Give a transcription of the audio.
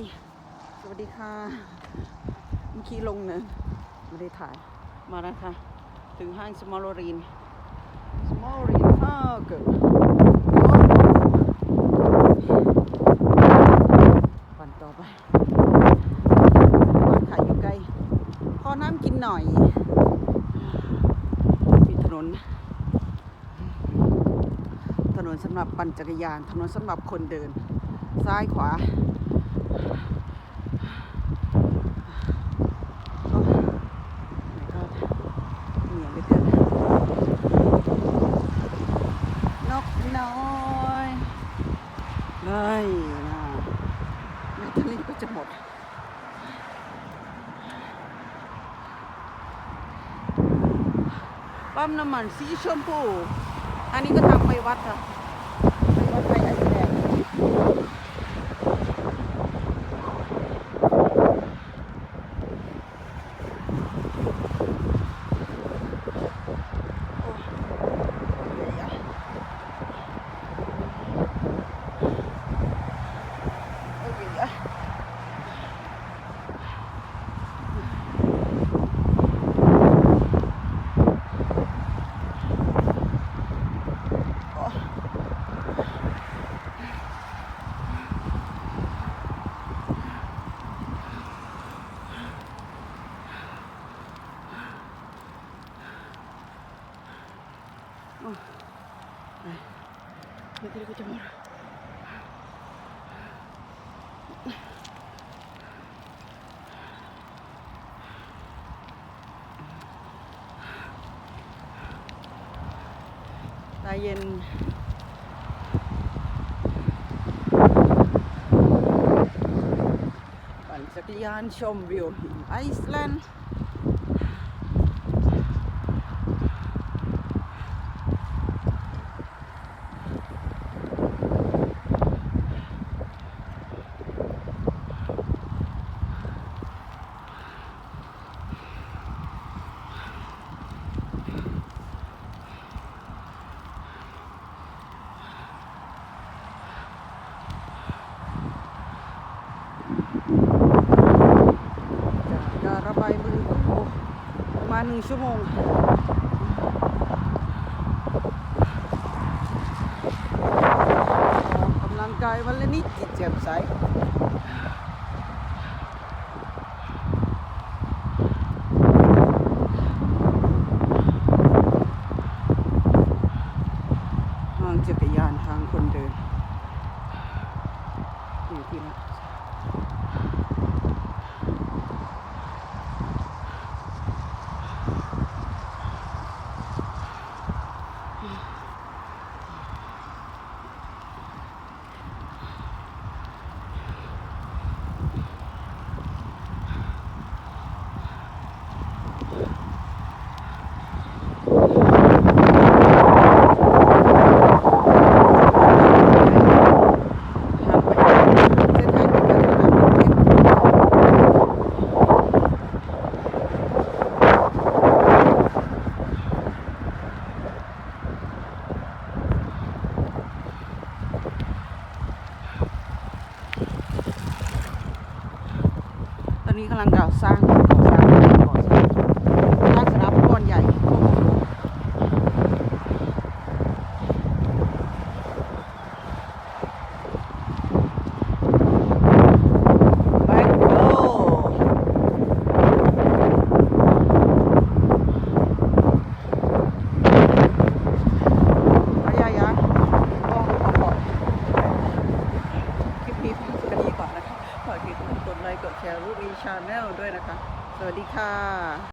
กี้สวัสดีค่ะ เมื่อกี้ลงเนินไม่ได้ถ่าย มาแล้วค่ะ ถึงห้างสมอลรีน สมอลรีนอ้าวเกิดปั่นต่อไปบ้านขายอยู่ไกล พอน้ำกินหน่อยมีถนน ถนนสำหรับปั่นจักรยาน ถนนสำหรับคนเดิน ซ้ายขวา โอ้ my god เหนียวเหลือกน้อยเลยนะแบตเตอรี่ก็จะหมด ปั๊มน้ำมันสีชมพู อันนี้ก็ทางไปวัดค่ะ ไปวัดไปไอแดงโอ้ยอะโอ้ยอะโอ้ เดี๋ยวก็จะหมด ตาเย็น ปั่นจักรยานชมวิวหินไอซ์แลนด์ จะจะระบายมือโอ้ประมาณ หนึ่งชั่วโมงกำลังกายวันละนิดจิตแจ่มใสทางจักรยานทางคนเดินอยู่ที่นั่น ทางไปเส้นทางที่ไปสนามบินต อนนี้กำลังก่อสร้างก่อสร้างก่อสร้างสร้างสนามฟุตบอลใหญ่ แบ็คโกระยะยะต้องขอก่อนคลิปนี้เพียงแค่นี้ก่อนนะคะฝากติดตามกดไลค์กดแชร์รูปอีชาแนลด้วยนะคะ สวัสดีค่ะ